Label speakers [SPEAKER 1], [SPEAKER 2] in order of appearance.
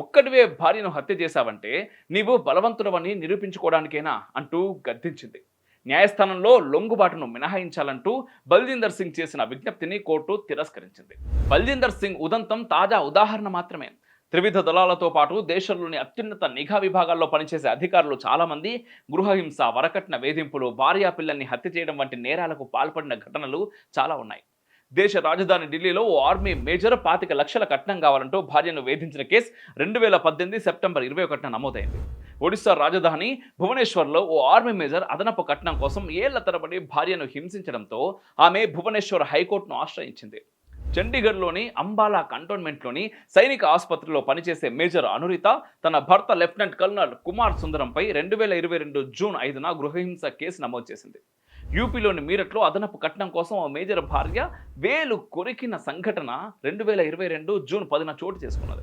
[SPEAKER 1] ఒక్కడివే భార్యను హత్య చేశావంటే నీవు బలవంతుడవని నిరూపించుకోవడానికేనా అంటూ గద్దించింది. న్యాయస్థానంలో లొంగుబాటును మినహాయించాలంటూ బల్జిందర్ సింగ్ చేసిన విజ్ఞప్తిని కోర్టు తిరస్కరించింది. బల్జిందర్ సింగ్ ఉదంతం తాజా ఉదాహరణ మాత్రమే. త్రివిధ దళాలతో పాటు దేశంలోని అత్యున్నత నిఘా విభాగాల్లో పనిచేసే అధికారులు చాలామంది గృహహింస వరకట్న వేధింపులు భార్యా పిల్లల్ని హత్య చేయడం వంటి నేరాలకు పాల్పడిన ఘటనలు చాలా ఉన్నాయి. దేశ రాజధాని ఢిల్లీలో ఓ ఆర్మీ మేజర్ పాతిక లక్షల కట్నం కావాలంటూ భార్యను వేధించిన కేసు రెండు వేల పద్దెనిమిది సెప్టెంబర్ ఇరవై ఒకటిన నమోదైంది. ఒడిశా రాజధాని భువనేశ్వర్లో ఓ ఆర్మీ మేజర్ అదనపు కట్నం కోసం ఏళ్ళ తరబడి భార్యను హింసించడంతో ఆమె భువనేశ్వర్ హైకోర్టును ఆశ్రయించింది. చండీగఢ్లోని అంబాలా కంటోన్మెంట్లోని సైనిక ఆసుపత్రిలో పనిచేసే మేజర్ అనురిత తన భర్త లెఫ్టినెంట్ కల్నల్ కుమార్ సుందరంపై రెండు వేల ఇరవై రెండు జూన్ ఐదున గృహహింస కేసు నమోదు చేసింది. యూపీలోని మీరట్లో అదనపు కట్నం కోసం ఓ మేజర్ భార్య వేలు కొరికిన సంఘటన రెండు వేల ఇరవై రెండు జూన్ పదిన చోటు చేసుకున్నది.